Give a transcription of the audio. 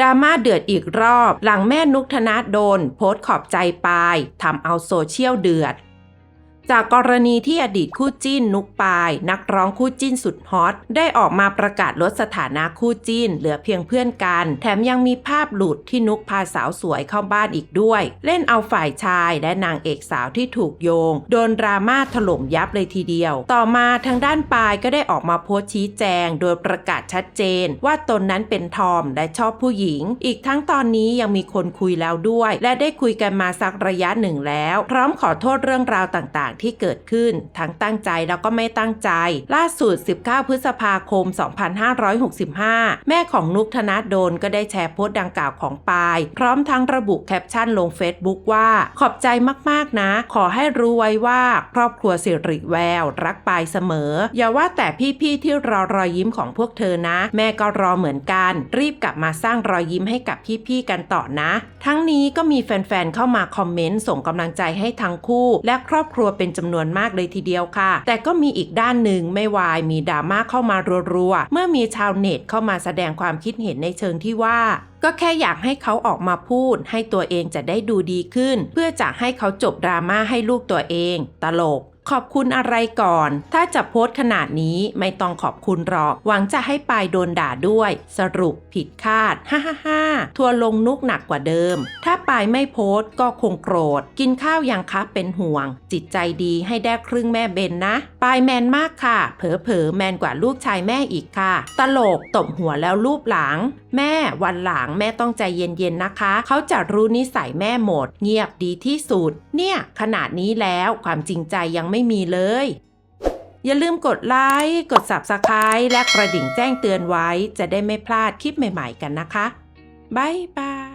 ดราม่าเดือดอีกรอบ หลังแม่นุกธนาโดน โพสต์ขอบใจปายทำเอาโซเชียลเดือด จากกรณีที่อดีตคู่จิ้นนุกปาย นักร้องคู่จิ้นสุดฮอต ได้ออกมาประกาศลดสถานะคู่จิ้น เหลือเพียงเพื่อนกัน แถมยังมีภาพหลุดที่นุกพาสาวสวยเข้าบ้านอีกด้วย เล่นเอาฝ่ายชายและนางเอกสาวที่ถูกโยง โดนดราม่าถล่มยับเลยทีเดียว ต่อมาทางด้านปายก็ได้ออกมาโพสต์ชี้แจง โดยประกาศชัดเจน ว่าตนนั้นเป็นทอมและชอบผู้หญิง อีกทั้งตอนนี้ยังมีคนคุยแล้วด้วย และได้คุยกันมาสักระยะหนึ่งแล้ว พร้อมขอโทษเรื่องราวต่างที่เกิดขึ้น ทั้งตั้งใจแล้วก็ไม่ตั้งใจ ล่าสุด 19 พฤษภาคม 2565 แม่ของนุกธนาโดนก็ได้แชร์โพสต์ดังกล่าวของปาย พร้อมทั้งระบุแคปชั่นลง Facebook ว่า ขอบใจมากๆนะ ขอให้รู้ไว้ว่าครอบครัวสิริแวว รักปายเสมอ อย่าว่าแต่พี่ๆที่รอรอยยิ้มของพวกเธอนะ แม่ก็รอเหมือนกัน รีบกลับมาสร้างรอยยิ้มให้กับพี่ๆกันต่อนะ ทั้งนี้ก็มีแฟนๆเข้ามาคอมเมนต์ส่งกำลังใจให้ทั้งคู่ และครอบครัวเป็นจำนวนมากเลยทีเดียวค่ะ แต่ก็มีอีกด้านหนึ่งไม่วายมีดราม่าเข้ามารัวๆ เมื่อมีชาวเน็ตเข้ามาแสดงความคิดเห็นในเชิงที่ว่า ก็แค่อยากให้เขาออกมาพูด ให้ตัวเองจะได้ดูดีขึ้น เพื่อจะให้เขาจบดราม่าให้ลูกตัวเอง ตลก ขอบคุณอะไรก่อน ถ้าจะโพสต์ขนาดนี้ไม่ต้องขอบคุณหรอก หวังจะให้ปายโดนด่าด้วย สรุปผิดคาด ฮ่าฮ่าฮ่าทัวลงนุกหนักกว่าเดิม ถ้าปายไม่โพสต์ก็คงโกรธ กินข้าวยังคะเป็นห่วง จิตใจดีให้ได้ครึ่งแม่เบนนะ ปายแมนมากค่ะ เผลอเผลอๆแมนกว่าลูกชายแม่อีกค่ะ ตลกตบหัวแล้วรูปหลัง แม่วันหลังแม่ต้องใจเย็นๆนะคะ เขาจะรู้นิสัยแม่หมด เงียบดีที่สุด เนี่ยขนาดนี้แล้วความจริงใจยังไม่มีเลย อย่าลืมกดไลค์ กด Subscribe และกระดิ่งแจ้งเตือนไว้ จะได้ไม่พลาดคลิปใหม่ๆกันนะคะ บ๊ายบาย